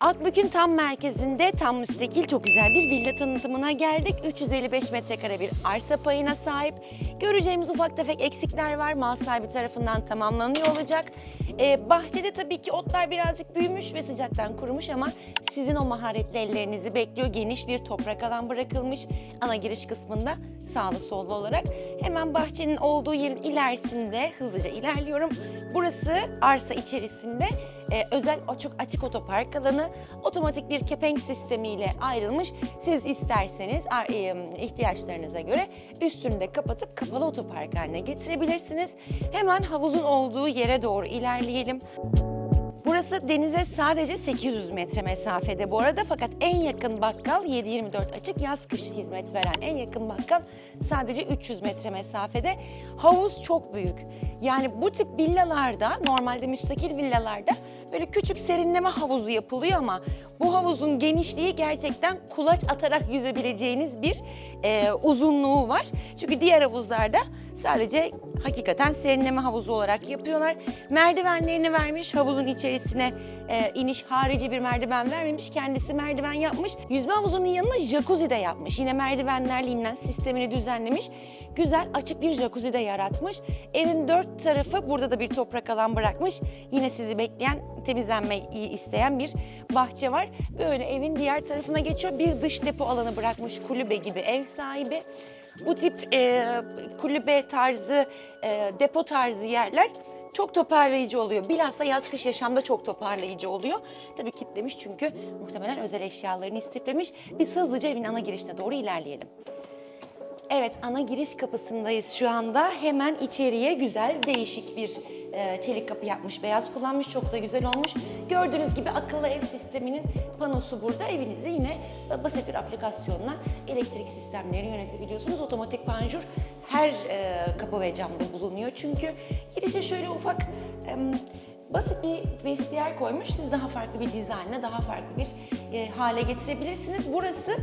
Akbük'ün tam merkezinde tam müstakil çok güzel bir villa tanıtımına geldik. 355 metrekare bir arsa payına sahip. Göreceğimiz ufak tefek eksikler var. Mal sahibi tarafından tamamlanıyor olacak. Ee, bahçede tabii ki otlar birazcık büyümüş ve sıcaktan kurumuş ama sizin o maharetli ellerinizi bekliyor. Geniş bir toprak alan bırakılmış ana giriş kısmında sağlı sollu olarak. Hemen bahçenin olduğu yerin ilerisinde hızlıca ilerliyorum. Burası arsa içerisinde e, özel o çok açık otopark alanı otomatik bir kepenk sistemiyle ayrılmış. Siz isterseniz e, ihtiyaçlarınıza göre üstünü de kapatıp kapalı otopark haline getirebilirsiniz. Hemen havuzun olduğu yere doğru ilerleyelim. Burası denize sadece 800 metre mesafede bu arada fakat en yakın bakkal 7-24 açık yaz kış hizmet veren en yakın bakkal sadece 300 metre mesafede. Havuz çok büyük. Yani bu tip villalarda normalde müstakil villalarda böyle küçük serinleme havuzu yapılıyor ama bu havuzun genişliği gerçekten kulaç atarak yüzebileceğiniz bir e, uzunluğu var. Çünkü diğer havuzlarda sadece hakikaten serinleme havuzu olarak yapıyorlar. Merdivenlerini vermiş havuzun içerisine e, iniş harici bir merdiven vermemiş. Kendisi merdiven yapmış. Yüzme havuzunun yanına jacuzzi de yapmış. Yine merdivenlerle inen sistemini düzenlemiş. Güzel açık bir jacuzzi de yaratmış. Evin dört tarafı burada da bir toprak alan bırakmış. Yine sizi bekleyen temizlenmeyi isteyen bir bahçe var. Böyle evin diğer tarafına geçiyor. Bir dış depo alanı bırakmış kulübe gibi ev sahibi. Bu tip e, kulübe tarzı, e, depo tarzı yerler çok toparlayıcı oluyor. Bilhassa yaz kış yaşamda çok toparlayıcı oluyor. Tabii kitlemiş çünkü muhtemelen özel eşyalarını istiflemiş. Biz hızlıca evin ana girişine doğru ilerleyelim. Evet, ana giriş kapısındayız şu anda. Hemen içeriye güzel, değişik bir e, çelik kapı yapmış. Beyaz kullanmış, çok da güzel olmuş. Gördüğünüz gibi akıllı ev sisteminin panosu burada. Evinizi yine e, basit bir aplikasyonla elektrik sistemlerini yönetebiliyorsunuz. Otomatik panjur her e, kapı ve camda bulunuyor. Çünkü girişe şöyle ufak... em, basit bir vestiyer koymuş. Siz daha farklı bir dizaynla, daha farklı bir e, hale getirebilirsiniz. Burası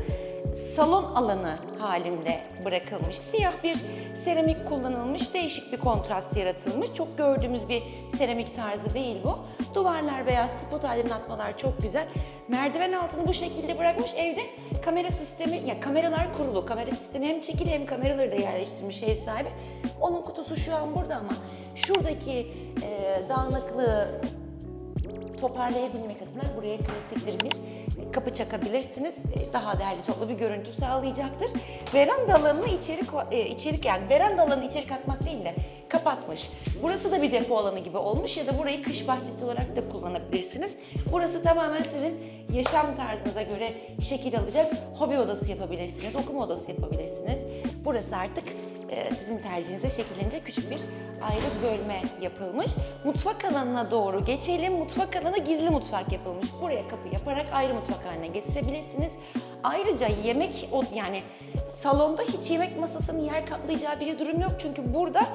salon alanı halinde bırakılmış. Siyah bir seramik kullanılmış, değişik bir kontrast yaratılmış. Çok gördüğümüz bir seramik tarzı değil bu. Duvarlar beyaz, spot aydınlatmalar çok güzel. Merdiven altını bu şekilde bırakmış. Evde kamera sistemi, ya kameralar kurulu. Kamera sistemi hem çekili hem kameraları da yerleştirmiş ev sahibi. Onun kutusu şu an burada ama şuradaki e, dağınıklığı toparlayabilmek adına buraya klasiktir bir kapı çakabilirsiniz. E, Daha değerli toplu bir görüntü sağlayacaktır. Veranda alanını içeri, ko- e, içerik yani veranda alanını içeri katmak değil de kapatmış. Burası da bir depo alanı gibi olmuş ya da burayı kış bahçesi olarak da kullanabilirsiniz. Burası tamamen sizin yaşam tarzınıza göre şekil alacak hobi odası yapabilirsiniz, okuma odası yapabilirsiniz. Burası artık e, sizin tercihinize şekillenecek küçük bir ayrı bölme yapılmış. Mutfak alanına doğru geçelim. Mutfak alanı gizli mutfak yapılmış. Buraya kapı yaparak ayrı mutfak haline getirebilirsiniz. Ayrıca yemek yani salonda hiç yemek masasının yer kaplayacağı bir durum yok. Çünkü burada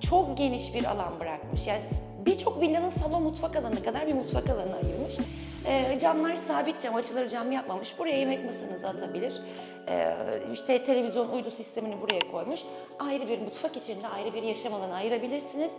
çok geniş bir alan bırakmış. Yani birçok villanın salon mutfak alanı kadar bir mutfak alanı ayırmış. Ee, camlar sabit cam, açılır cam yapmamış. Buraya yemek masanızı atabilir. Ee, işte televizyon uydu sistemini buraya koymuş. Ayrı bir mutfak içinde ayrı bir yaşam alanı ayırabilirsiniz.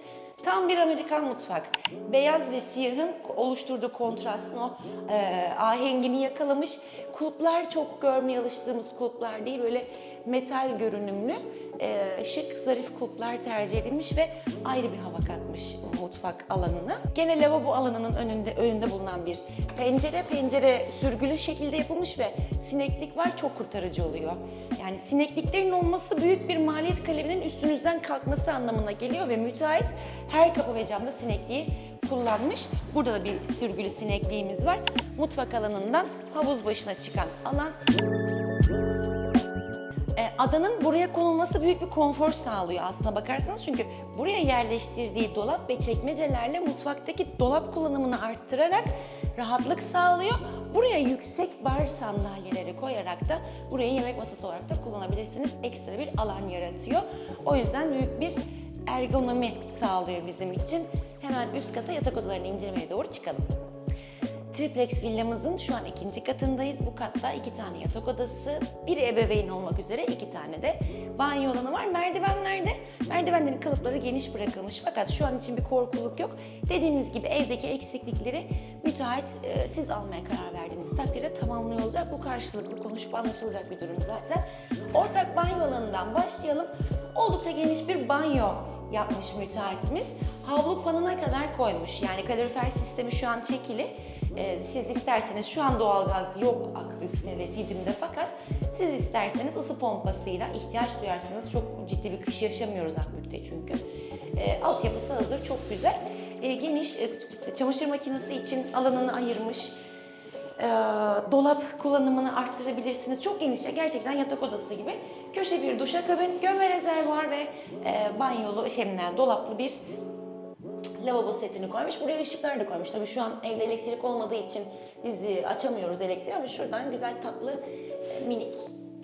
Tam bir Amerikan mutfak. Beyaz ve siyahın oluşturduğu kontrastın o e, ahengini yakalamış. Kulplar çok görmeye alıştığımız kulplar değil. Böyle metal görünümlü, e, şık, zarif kulplar tercih edilmiş ve ayrı bir hava katmış mutfak alanına. Gene lavabo alanının önünde önünde bulunan bir pencere. Pencere sürgülü şekilde yapılmış ve sineklik var çok kurtarıcı oluyor. Yani sinekliklerin olması büyük bir maliyet kaleminin üstünüzden kalkması anlamına geliyor ve müteahhit her kapı ve camda sinekliği kullanmış. Burada da bir sürgülü sinekliğimiz var. Mutfak alanından havuz başına çıkan alan e, adanın buraya konulması büyük bir konfor sağlıyor aslına bakarsanız. Çünkü buraya yerleştirdiği dolap ve çekmecelerle mutfaktaki dolap kullanımını arttırarak rahatlık sağlıyor. Buraya yüksek bar sandalyeleri koyarak da burayı yemek masası olarak da kullanabilirsiniz. Ekstra bir alan yaratıyor. O yüzden büyük bir ergonomi sağlıyor bizim için. Hemen üst kata yatak odalarını incelemeye doğru çıkalım. Triplex villamızın şu an ikinci katındayız. Bu katta iki tane yatak odası, bir ebeveyn olmak üzere iki tane de banyo alanı var. Merdivenlerde, merdivenlerin kalıpları geniş bırakılmış fakat şu an için bir korkuluk yok. Dediğimiz gibi evdeki eksiklikleri müteahhit e, siz almaya karar verdiğiniz takdirde tamamlıyor olacak. Bu karşılıklı konuşup anlaşılacak bir durum zaten. Ortak banyo alanından başlayalım. Oldukça geniş bir banyo yapmış müteahhitimiz. Havlu panına kadar koymuş. Yani kalorifer sistemi şu an çekili. Ee, siz isterseniz şu an doğalgaz yok Akbük'te ve Didim'de fakat siz isterseniz ısı pompasıyla ihtiyaç duyarsanız çok ciddi bir kış yaşamıyoruz Akbük'te çünkü. Ee, altyapısı hazır, çok güzel. Ee, geniş e, çamaşır makinesi için alanını ayırmış. Ee, dolap kullanımını arttırabilirsiniz. Çok geniş, gerçekten yatak odası gibi. Köşe bir duşakabin, gömme rezervuar ve e, banyolu, ne, dolaplı bir lavabo setini koymuş. Buraya ışıklar da koymuş. Tabii şu an evde elektrik olmadığı için biz e, açamıyoruz elektriği ama şuradan güzel tatlı e, minik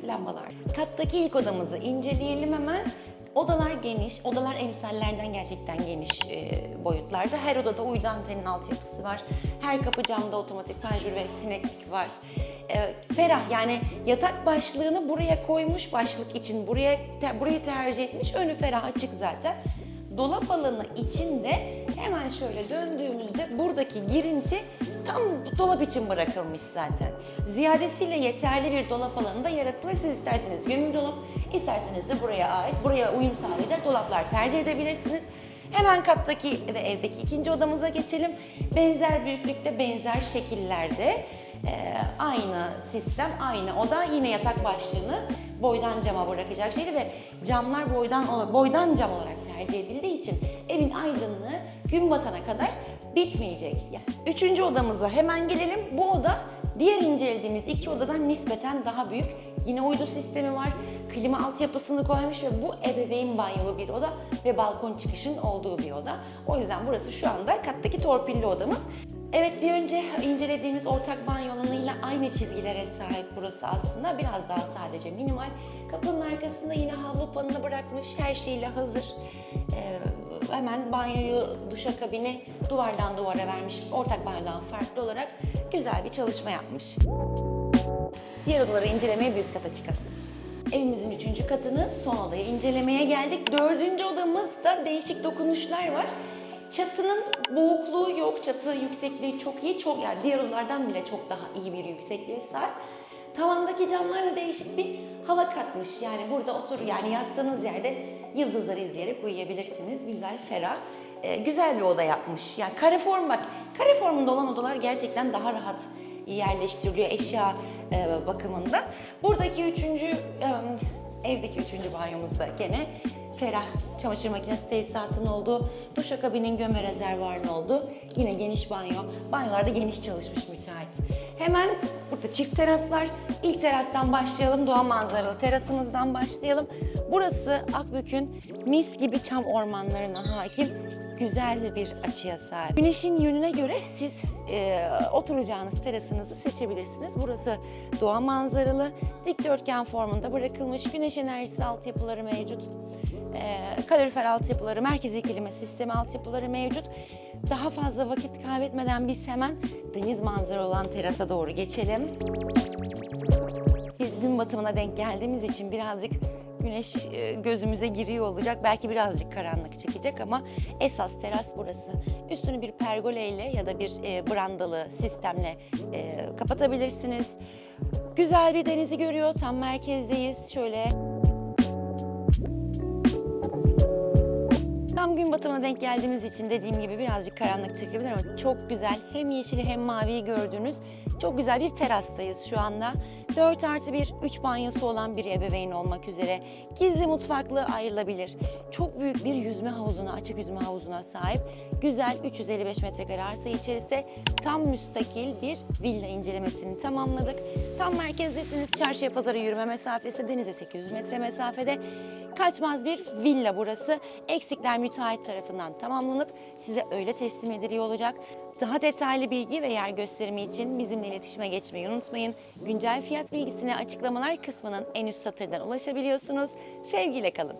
lambalar. Kattaki ilk odamızı inceleyelim hemen. Odalar geniş, odalar emsallerden gerçekten geniş e, boyutlarda. Her odada uydu antenin altyapısı var. Her kapı camda otomatik panjur ve sineklik var. E, ferah yani yatak başlığını buraya koymuş başlık için. Buraya te- burayı tercih etmiş. Önü ferah açık zaten. Dolap alanı içinde hemen şöyle döndüğümüzde buradaki girinti tam dolap için bırakılmış zaten. Ziyadesiyle yeterli bir dolap alanı da yaratılır. Siz isterseniz gömülü dolap, isterseniz de buraya ait, buraya uyum sağlayacak dolaplar tercih edebilirsiniz. Hemen kattaki ve evdeki ikinci odamıza geçelim. Benzer büyüklükte, benzer şekillerde ee, aynı sistem, aynı oda. Yine yatak başlığını boydan cama bırakacak şeydi ve camlar boydan boydan cam olarak tercih edildiği için evin aydınlığı gün batana kadar bitmeyecek. Yani üçüncü odamıza hemen gelelim. Bu oda diğer incelediğimiz iki odadan nispeten daha büyük. Yine uydu sistemi var. Klima altyapısını koymuş ve bu ebeveyn banyolu bir oda ve balkon çıkışın olduğu bir oda. O yüzden burası şu anda kattaki torpilli odamız. Evet bir önce incelediğimiz ortak banyo alanıyla aynı çizgilere sahip burası aslında. Biraz daha sadece minimal. Kapının arkasında yine havlu panını bırakmış. Her şeyle hazır. Ee, hemen banyoyu, duşakabini duvardan duvara vermiş. Ortak banyodan farklı olarak güzel bir çalışma yapmış. Diğer odaları incelemeye bir üst kata çıkalım. Evimizin üçüncü katını son odaya incelemeye geldik. Dördüncü odamızda değişik dokunuşlar var. Çatının boğukluğu yok, çatı yüksekliği çok iyi, çok yani diğer odalardan bile çok daha iyi bir yüksekliğe sahip. Tavandaki camlarla değişik bir hava katmış. Yani burada otur yani yattığınız yerde yıldızları izleyerek uyuyabilirsiniz. Güzel, ferah. Ee, güzel bir oda yapmış. Yani kare form bak, kare formunda olan odalar gerçekten daha rahat yerleştiriliyor eşya e, bakımından. Buradaki üçüncü, e, evdeki üçüncü banyomuzda gene ferah çamaşır makinesi tesisatının olduğu, duşakabinin gömme rezervuarının olduğu yine geniş banyo. Banyolarda geniş çalışmış müteahhit. Hemen burada çift teras var. İlk terastan başlayalım. Doğa manzaralı terasımızdan başlayalım. Burası Akbük'ün mis gibi çam ormanlarına hakim güzel bir açıya sahip. Güneşin yönüne göre siz e, oturacağınız terasınızı seçebilirsiniz. Burası doğa manzaralı, dikdörtgen formunda bırakılmış güneş enerjisi altyapıları mevcut. E, kalorifer altyapıları, merkezi klima sistemi altyapıları mevcut. Daha fazla vakit kaybetmeden biz hemen deniz manzaralı olan terasa doğru geçelim. Biz gün batımına denk geldiğimiz için birazcık güneş e, gözümüze giriyor olacak. Belki birazcık karanlık çekecek ama esas teras burası. Üstünü bir pergoleyle ya da bir e, brandalı sistemle e, kapatabilirsiniz. Güzel bir denizi görüyor. Tam merkezdeyiz. Şöyle Gün batımına denk geldiğimiz için dediğim gibi birazcık karanlık çekebilir ama çok güzel hem yeşili hem maviyi gördüğünüz çok güzel bir terastayız şu anda. 4 artı 1, 3 banyosu olan bir ebeveyn olmak üzere gizli mutfaklı ayrılabilir. Çok büyük bir yüzme havuzuna, açık yüzme havuzuna sahip güzel 355 metrekare arsa içerisinde tam müstakil bir villa incelemesini tamamladık. Tam merkezdesiniz, çarşıya pazara yürüme mesafesi, denize 800 metre mesafede. Kaçmaz bir villa burası. Eksikler müteahhit tarafından tamamlanıp size öyle teslim ediliyor olacak. Daha detaylı bilgi ve yer gösterimi için bizimle iletişime geçmeyi unutmayın. Güncel fiyat bilgisine açıklamalar kısmının en üst satırdan ulaşabiliyorsunuz. Sevgiyle kalın.